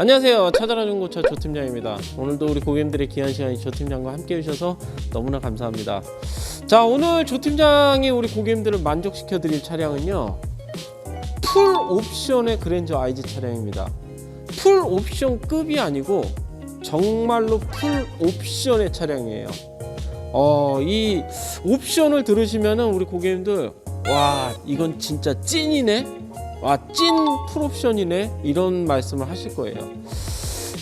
안녕하세요. 찾아라 중고차 조 팀장입니다. 오늘도 우리 고객님들의 귀한 시간이 조 팀장과 함께 해주셔서 너무나 감사합니다. 자, 오늘 조 팀장이 우리 고객님들을 만족시켜 드릴 차량은요. 풀 옵션의 그랜저 IG 차량입니다. 풀 옵션 급이 아니고 정말로 풀 옵션의 차량이에요. 어, 이 옵션을 들으시면은 우리 고객님들 와, 이건 진짜 찐이네. 와, 찐 풀옵션이네. 이런 말씀을 하실 거예요.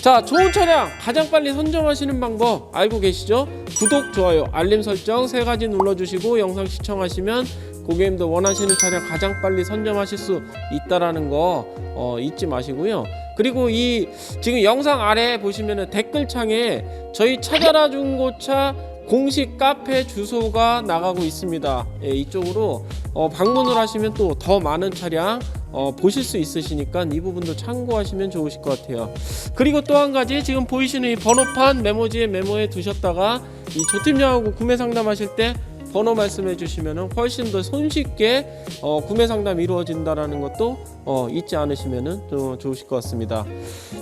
자, 좋은 차량 가장 빨리 선점하시는 방법 알고 계시죠? 구독, 좋아요, 알림 설정 세 가지 눌러주시고 영상 시청하시면 고객님들 원하시는 차량 가장 빨리 선점하실 수 있다라는 거 어, 잊지 마시고요. 그리고 이 지금 영상 아래 보시면은 댓글창에 저희 찾아라 중고차 공식 카페 주소가 나가고 있습니다. 예, 이쪽으로 어, 방문을 하시면 또 더 많은 차량 어, 보실 수 있으시니까 이 부분도 참고하시면 좋으실 것 같아요. 그리고 또 한 가지 지금 보이시는 이 번호판 메모지에 메모해 두셨다가 이 조팀장하고 구매 상담하실 때 번호 말씀해 주시면 훨씬 더 손쉽게 어, 구매 상담 이루어진다라는 것도 어, 잊지 않으시면 좀 좋으실 것 같습니다.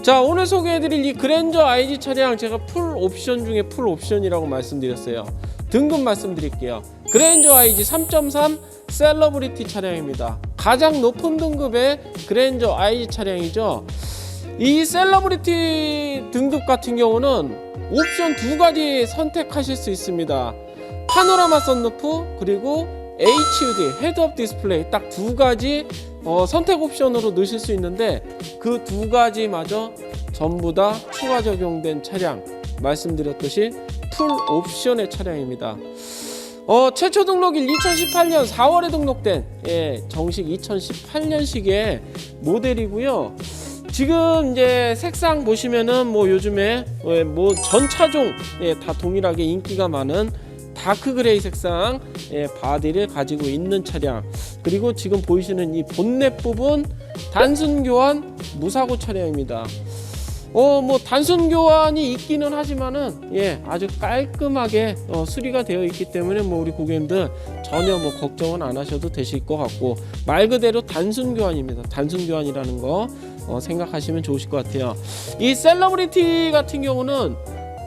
자 오늘 소개해드릴 이 그랜저 IG 차량 제가 풀 옵션 중에 풀 옵션이라고 말씀드렸어요. 등급 말씀드릴게요. 그랜저 IG 3.3 셀러브리티 차량입니다. 가장 높은 등급의 그랜저 IG 차량이죠. 이 셀러브리티 등급 같은 경우는 옵션 두 가지 선택하실 수 있습니다. 파노라마 썬루프 그리고 HUD 헤드업 디스플레이 딱 두 가지 어, 선택 옵션으로 넣으실 수 있는데 그 두 가지마저 전부 다 추가 적용된 차량 말씀드렸듯이 풀 옵션의 차량입니다. 어, 최초 등록일 2018년 4월에 등록된 예, 정식 2018년식의 모델이고요. 지금 이제 색상 보시면은 뭐 요즘에 예, 뭐 전차종 예, 다 동일하게 인기가 많은 다크 그레이 색상 예, 바디를 가지고 있는 차량 그리고 지금 보이시는 이 본넷 부분 단순 교환 무사고 차량입니다. 어 뭐 단순 교환이 있기는 하지만은 예 아주 깔끔하게 어, 수리가 되어 있기 때문에 뭐 우리 고객님들 전혀 뭐 걱정은 안 하셔도 되실 것 같고 말 그대로 단순 교환입니다. 단순 교환이라는 거 어, 생각하시면 좋으실 것 같아요. 이 셀러브리티 같은 경우는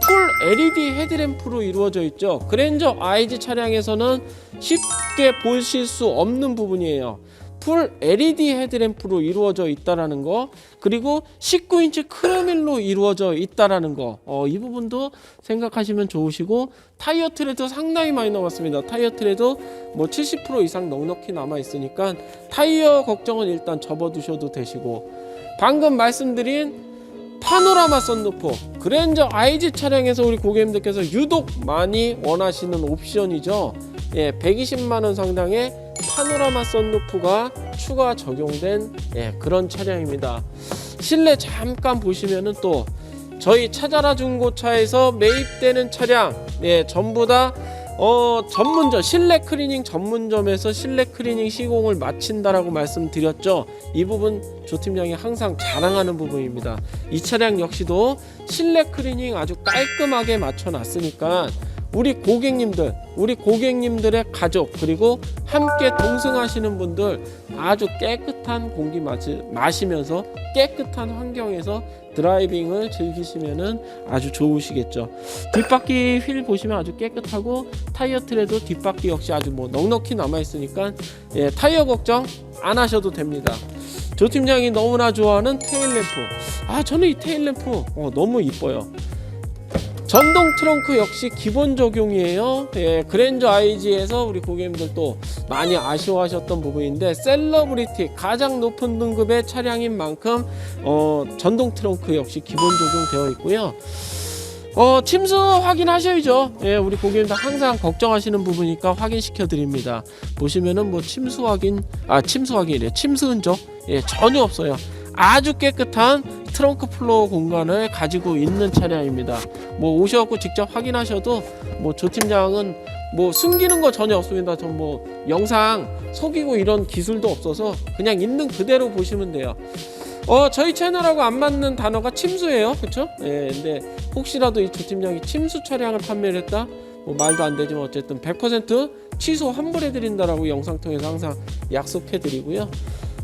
풀 LED 헤드램프로 이루어져 있죠. 그랜저 IG 차량에서는 쉽게 보실 수 없는 부분이에요. 풀 LED 헤드램프로 이루어져 있다라는 거 그리고 19인치 크로밀로 이루어져 있다라는 거. 어, 이 부분도 생각하시면 좋으시고 타이어 트레도 상당히 많이 남았습니다. 타이어 트레도 뭐 70% 이상 넉넉히 남아 있으니까 타이어 걱정은 일단 접어두셔도 되시고 방금 말씀드린 파노라마 썬루프 그랜저 IG 차량에서 우리 고객님들께서 유독 많이 원하시는 옵션이죠. 예, 120만 원 상당의 파노라마 썬루프가 추가 적용된 예, 그런 차량입니다. 실내 잠깐 보시면은 또 저희 찾아라 중고차에서 매입되는 차량 예, 전부 다 어, 전문점 실내 클리닝 전문점에서 실내 클리닝 시공을 마친다라고 말씀드렸죠. 이 부분 조 팀장이 항상 자랑하는 부분입니다. 이 차량 역시도 실내 클리닝 아주 깔끔하게 맞춰 놨으니까 우리 고객님들, 우리 고객님들의 가족 그리고 함께 동승하시는 분들 아주 깨끗한 공기 마시, 마시면서 깨끗한 환경에서 드라이빙을 즐기시면은 아주 좋으시겠죠. 뒷바퀴 휠 보시면 아주 깨끗하고 타이어 트레도 뒷바퀴 역시 아주 뭐 넉넉히 남아 있으니까 예, 타이어 걱정 안 하셔도 됩니다. 조 팀장이 너무나 좋아하는 테일 램프. 아 저는 이 테일 램프 어, 너무 이뻐요. 전동 트렁크 역시 기본 적용이에요. 예, 그랜저 IG에서 우리 고객님들 또 많이 아쉬워하셨던 부분인데 셀러브리티 가장 높은 등급의 차량인 만큼 어, 전동 트렁크 역시 기본 적용되어 있고요. 어, 침수 확인하셔야죠. 예, 우리 고객님들 항상 걱정하시는 부분이니까 확인시켜 드립니다. 보시면은 뭐 침수 확인, 아 침수 확인이래, 침수 흔적 예, 전혀 없어요. 아주 깨끗한 트렁크 플로어 공간을 가지고 있는 차량입니다. 뭐 오셔갖고 직접 확인하셔도 뭐 조 팀장은 뭐 숨기는 거 전혀 없습니다. 전 뭐 영상 속이고 이런 기술도 없어서 그냥 있는 그대로 보시면 돼요. 어 저희 채널하고 안 맞는 단어가 침수예요, 그렇죠? 예, 근데 혹시라도 이 조 팀장이 침수 차량을 판매를 했다, 뭐 말도 안 되지만 어쨌든 100% 취소 환불해 드린다라고 영상 통해서 항상 약속해 드리고요.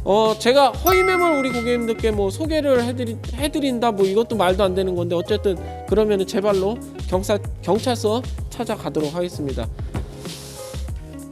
어 제가 허위 매물 우리 고객님들께 뭐 소개를 해드리, 해드린다 뭐 이것도 말도 안 되는 건데 어쨌든 그러면은 제발로 경사 경찰서 찾아가도록 하겠습니다.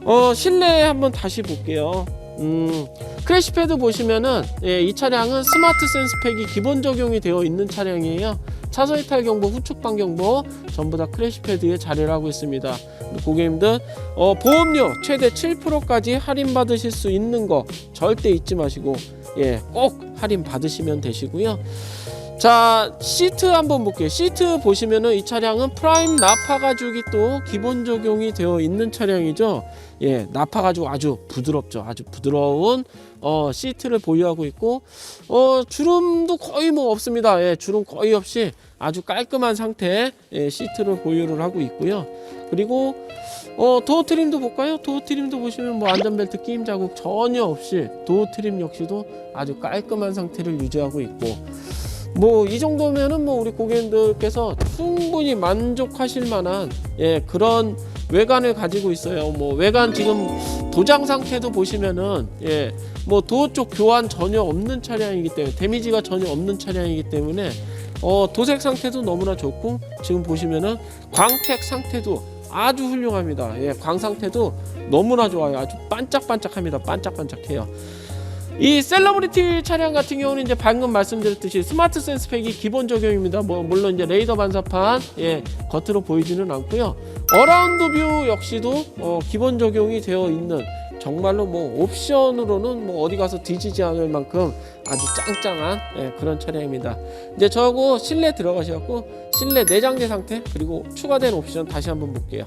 어 실내 한번 다시 볼게요. 음 크래시패드 보시면은 예, 이 차량은 스마트 센스 팩이 기본 적용이 되어 있는 차량이에요. 차선 이탈 경보, 후측방 경보 전부 다 크래시패드에 자리를 하고 있습니다. 고객님들 어, 보험료 최대 7%까지 할인 받으실 수 있는 거 절대 잊지 마시고 예, 꼭 할인 받으시면 되시고요. 자 시트 한번 볼게요. 시트 보시면은 이 차량은 프라임 나파 가죽이 또 기본 적용이 되어 있는 차량이죠. 예, 나파 가죽 아주 부드럽죠. 아주 부드러운 어, 시트를 보유하고 있고 어, 주름도 거의 뭐 없습니다. 예, 주름 거의 없이 아주 깔끔한 상태의 예, 시트를 보유를 하고 있고요. 그리고 어, 도어 트림도 볼까요? 도어 트림도 보시면 뭐 안전벨트 끼임 자국 전혀 없이 도어 트림 역시도 아주 깔끔한 상태를 유지하고 있고 뭐 이 정도면은 뭐 우리 고객님들께서 충분히 만족하실 만한 예 그런 외관을 가지고 있어요. 뭐 외관 지금 도장 상태도 보시면은 예 뭐 도어 쪽 교환 전혀 없는 차량이기 때문에 데미지가 전혀 없는 차량이기 때문에 어 도색 상태도 너무나 좋고 지금 보시면은 광택 상태도 아주 훌륭합니다. 예, 광 상태도 너무나 좋아요. 아주 반짝반짝합니다. 반짝반짝해요. 이 셀러브리티 차량 같은 경우는 이제 방금 말씀드렸듯이 스마트 센스 팩이 기본 적용입니다. 뭐 물론 이제 레이더 반사판 예 겉으로 보이지는 않고요. 어라운드 뷰 역시도 어, 기본 적용이 되어 있는 정말로 뭐 옵션으로는 뭐 어디 가서 뒤지지 않을 만큼 아주 짱짱한 예, 그런 차량입니다. 이제 저하고 실내 들어가셔갖고 실내 내장재 상태 그리고 추가된 옵션 다시 한번 볼게요.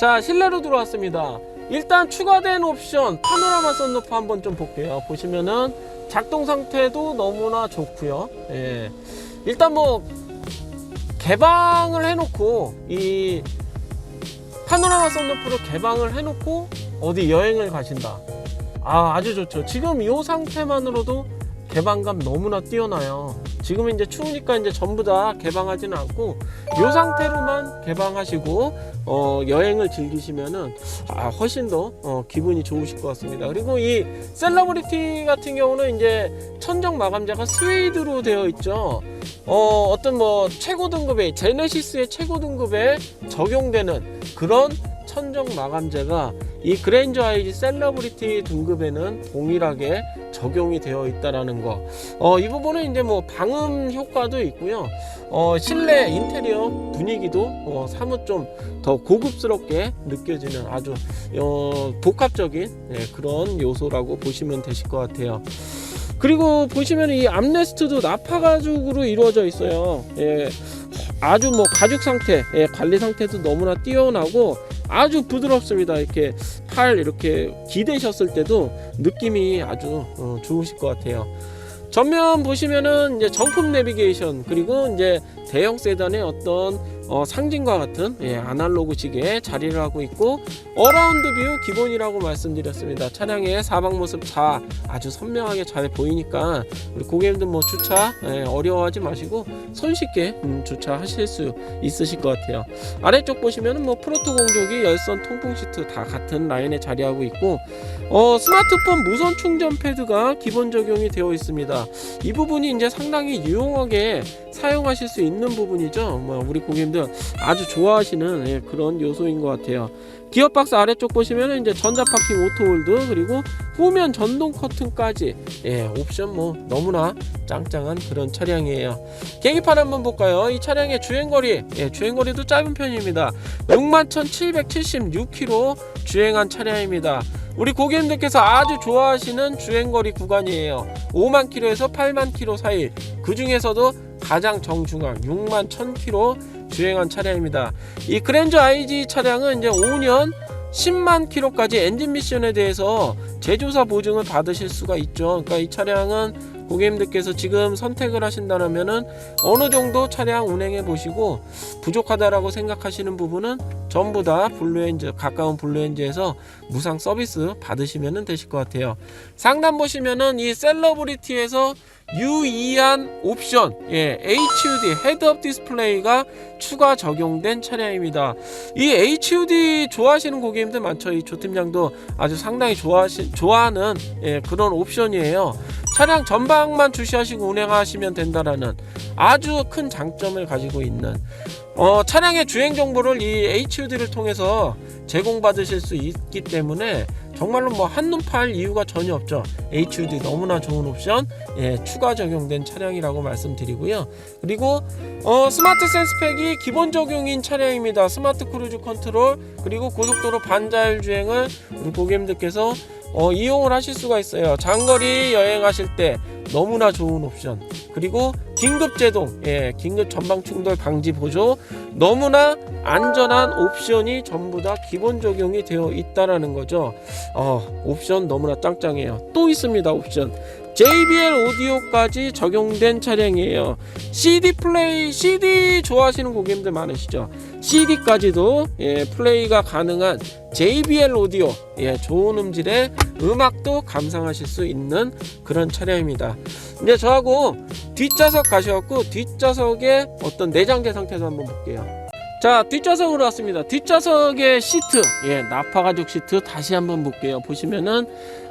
자 실내로 들어왔습니다. 일단 추가된 옵션 파노라마 썬루프 한번 좀 볼게요. 보시면은 작동 상태도 너무나 좋고요. 예. 일단 뭐 개방을 해놓고 이 파노라마 썬루프를 개방을 해놓고 어디 여행을 가신다. 아 아주 좋죠. 지금 이 상태만으로도 개방감 너무나 뛰어나요. 지금 이제 추우니까 이제 전부 다 개방하지는 않고 이 상태로만 개방하시고 어, 여행을 즐기시면은 아, 훨씬 더 어, 기분이 좋으실 것 같습니다. 그리고 이 셀러브리티 같은 경우는 이제 천정 마감재가 스웨이드로 되어 있죠. 어, 어떤 뭐 최고 등급의 제네시스의 최고 등급에 적용되는 그런 천정 마감재가 이 그랜저 아이지 셀러브리티 등급에는 동일하게 적용이 되어 있다라는 거. 어, 이 부분은 이제 뭐 방음 효과도 있고요. 어, 실내 인테리어 분위기도 어, 사뭇 좀 더 고급스럽게 느껴지는 아주 어, 복합적인 예, 그런 요소라고 보시면 되실 것 같아요. 그리고 보시면 이 암레스트도 나파 가죽으로 이루어져 있어요. 예, 아주 뭐 가죽 상태, 예, 관리 상태도 너무나 뛰어나고 아주 부드럽습니다. 이렇게 팔 이렇게 기대셨을 때도 느낌이 아주 어, 좋으실 것 같아요. 전면 보시면은 이제 정품 내비게이션 그리고 이제 대형 세단의 어떤 어, 상징과 같은 예, 아날로그 시계에 자리를 하고 있고 어라운드 뷰 기본이라고 말씀드렸습니다. 차량의 사방 모습 다 아주 선명하게 잘 보이니까 우리 고객님들 뭐 주차 예, 어려워하지 마시고 손쉽게 음, 주차하실 수 있으실 것 같아요. 아래쪽 보시면은 뭐 프로토 공조기 열선 통풍 시트 다 같은 라인에 자리하고 있고 어, 스마트폰 무선 충전 패드가 기본 적용이 되어 있습니다. 이 부분이 이제 상당히 유용하게 사용하실 수 있는 부분이죠. 뭐 우리 고객님들 아주 좋아하시는 예, 그런 요소인 것 같아요. 기어 박스 아래쪽 보시면 이제 전자 파킹 오토홀드 그리고 후면 전동 커튼까지 예, 옵션 뭐 너무나 짱짱한 그런 차량이에요. 계기판 한번 볼까요? 이 차량의 주행거리 예, 주행거리도 짧은 편입니다. 61,776km 주행한 차량입니다. 우리 고객님들께서 아주 좋아하시는 주행거리 구간이에요. 5만 킬로에서 8만 킬로 사이. 그 중에서도 가장 정중앙 6만 1000km 주행한 차량입니다. 이 그랜저 IG 차량은 이제 5년 10만 킬로까지 엔진 미션에 대해서 제조사 보증을 받으실 수가 있죠. 그러니까 이 차량은 고객님들께서 지금 선택을 하신다면은 어느 정도 차량 운행해 보시고 부족하다라고 생각하시는 부분은 전부 다 블루엔즈 가까운 블루엔즈에서 무상 서비스 받으시면 되실 것 같아요. 상단 보시면은 이 셀러브리티에서 유의한 옵션, 예, HUD 헤드업 디스플레이가 추가 적용된 차량입니다. 이 HUD 좋아하시는 고객님들 많죠. 이 조팀장도 아주 상당히 좋아하시, 좋아하는 예, 그런 옵션이에요. 차량 전방만 주시하시고 운행하시면 된다라는 아주 큰 장점을 가지고 있는 어, 차량의 주행 정보를 이 HUD를 통해서 제공받으실 수 있기 때문에 정말로 뭐 한눈 팔 이유가 전혀 없죠. HUD 너무나 좋은 옵션 예, 추가 적용된 차량이라고 말씀드리고요. 그리고 어, 스마트 센스팩이 기본 적용인 차량입니다. 스마트 크루즈 컨트롤 그리고 고속도로 반자율 주행을 우리 고객님들께서 어, 이용을 하실 수가 있어요. 장거리 여행하실 때 너무나 좋은 옵션. 그리고 긴급 제동, 예, 긴급 전방 충돌 방지 보조, 너무나 안전한 옵션이 전부 다 기본 적용이 되어 있다라는 거죠. 어, 옵션 너무나 짱짱해요. 또 있습니다, 옵션. JBL 오디오까지 적용된 차량이에요. CD 플레이, CD 좋아하시는 고객님들 많으시죠? CD까지도 예, 플레이가 가능한 JBL 오디오, 예, 좋은 음질의 음악도 감상하실 수 있는 그런 차량입니다. 이제 저하고 뒷좌석 가셔갖고 뒷좌석의 어떤 내장재 상태도 한번 볼게요. 자 뒷좌석으로 왔습니다. 뒷좌석의 시트, 예, 나파 가죽 시트 다시 한번 볼게요. 보시면은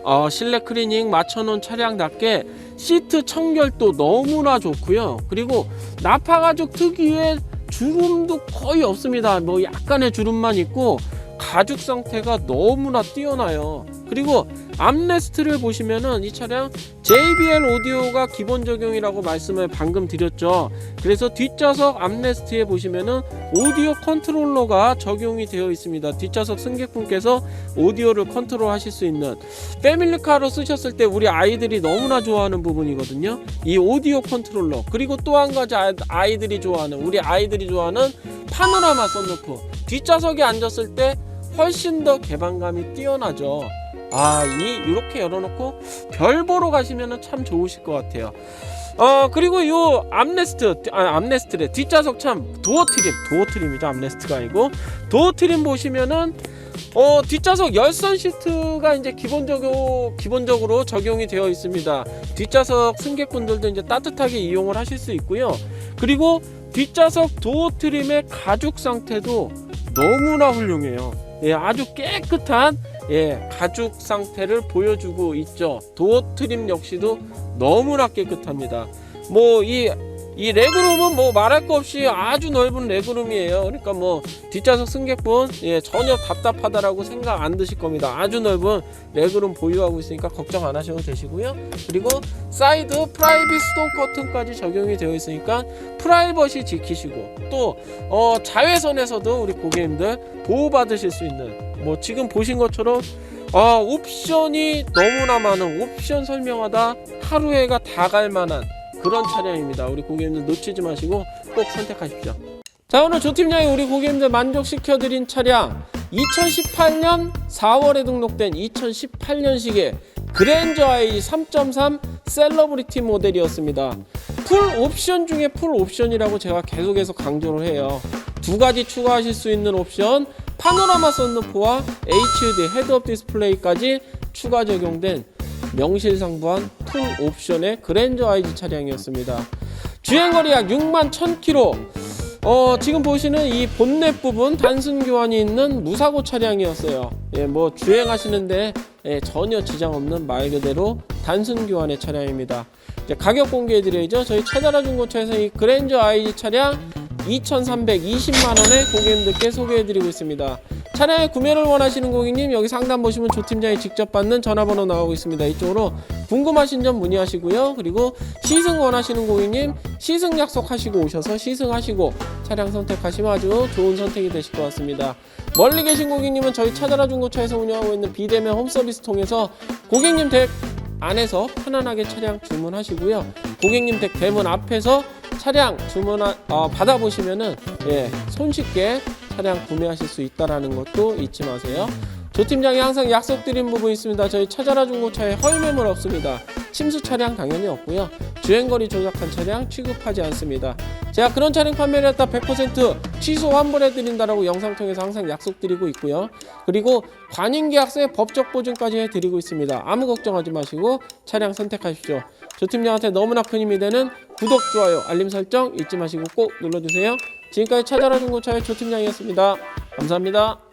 어, 실내 클리닝 맞춰놓은 차량답게 시트 청결도 너무나 좋고요. 그리고 나파 가죽 특유의 주름도 거의 없습니다. 뭐 약간의 주름만 있고 가죽 상태가 너무나 뛰어나요. 그리고 암레스트를 보시면은 이 차량 JBL 오디오가 기본 적용이라고 말씀을 방금 드렸죠. 그래서 뒷좌석 암레스트에 보시면은 오디오 컨트롤러가 적용이 되어 있습니다. 뒷좌석 승객분께서 오디오를 컨트롤 하실 수 있는 패밀리카로 쓰셨을 때 우리 아이들이 너무나 좋아하는 부분이거든요. 이 오디오 컨트롤러 그리고 또 한 가지 아- 아이들이 좋아하는 우리 아이들이 좋아하는 파노라마 썬루프 뒷좌석에 앉았을 때 훨씬 더 개방감이 뛰어나죠. 아, 이 이렇게 열어놓고 별 보러 가시면은 참 좋으실 것 같아요. 어 그리고 요 암레스트 아 암레스트래. 뒷좌석 참 도어 트림 도어 트림이죠 암레스트가 아니고. 도어 트림 보시면은 어 뒷좌석 열선 시트가 이제 기본적으로 기본적으로 적용이 되어 있습니다. 뒷좌석 승객분들도 이제 따뜻하게 이용을 하실 수 있고요. 그리고 뒷좌석 도어 트림의 가죽 상태도 너무나 훌륭해요 예 아주 깨끗한 예 가죽 상태를 보여주고 있죠 도어 트림 역시도 너무나 깨끗합니다. 뭐이 이 레그룸은 뭐 말할 거 없이 아주 넓은 레그룸이에요. 그러니까 뭐 뒷좌석 승객분 예, 전혀 답답하다라고 생각 안 드실 겁니다. 아주 넓은 레그룸 보유하고 있으니까 걱정 안 하셔도 되시고요. 그리고 사이드 프라이빗 스톤 커튼까지 적용이 되어 있으니까 프라이버시 지키시고 또 어, 자외선에서도 우리 고객님들 보호받으실 수 있는 뭐 지금 보신 것처럼 아 옵션이 너무나 많은 옵션 설명하다 하루에가 다 갈 만한 그런 차량입니다. 우리 고객님들 놓치지 마시고 꼭 선택하십시오. 자 오늘 조팀장이 우리 고객님들 만족시켜 드린 차량 2018년 4월에 등록된 2018년식의 그랜저 i 3.3 셀러브리티 모델이었습니다. 풀 옵션 중에 풀 옵션이라고 제가 계속해서 강조를 해요. 두 가지 추가하실 수 있는 옵션 파노라마 썬루프와 HUD 헤드업 디스플레이까지 추가 적용된 명실상부한 풀 옵션의 그랜저 IG 차량이었습니다. 주행거리 약 6만 1000km. 어, 지금 보시는 이 본넷 부분 단순 교환이 있는 무사고 차량이었어요. 예, 뭐 주행하시는데 예, 전혀 지장 없는 말 그대로 단순 교환의 차량입니다. 이제 가격 공개해 드려야죠. 저희 차자라 중고차에서 이 그랜저 IG 차량 2,320만 원에 고객님들께 소개해 드리고 있습니다. 차량의 구매를 원하시는 고객님 여기 상담 보시면 조 팀장이 직접 받는 전화번호 나오고 있습니다. 이쪽으로 궁금하신 점 문의하시고요. 그리고 시승 원하시는 고객님 시승 약속하시고 오셔서 시승하시고 차량 선택하시면 아주 좋은 선택이 되실 것 같습니다. 멀리 계신 고객님은 저희 차자라 중고차에서 운영하고 있는 비대면 홈서비스 통해서 고객님 댁 안에서 편안하게 차량 주문하시고요. 고객님 댁 대문 앞에서 차량 주문 어, 받아보시면은 예, 손쉽게 차량 구매하실 수 있다라는 것도 잊지 마세요. 조 팀장이 항상 약속드린 부분 있습니다. 저희 차자라 중고차에 허위 매물 없습니다. 침수 차량 당연히 없고요. 주행거리 조작한 차량 취급하지 않습니다. 제가 그런 차량 판매를 했다 100% 취소 환불해 드린다라고 영상 통해서 항상 약속드리고 있고요. 그리고 관인계약서의 법적 보증까지 해드리고 있습니다. 아무 걱정하지 마시고 차량 선택하십시오. 조 팀장한테 너무나 큰 힘이 되는 구독, 좋아요, 알림 설정 잊지 마시고 꼭 눌러주세요. 지금까지 차자라 중고차의 조 팀장이었습니다. 감사합니다.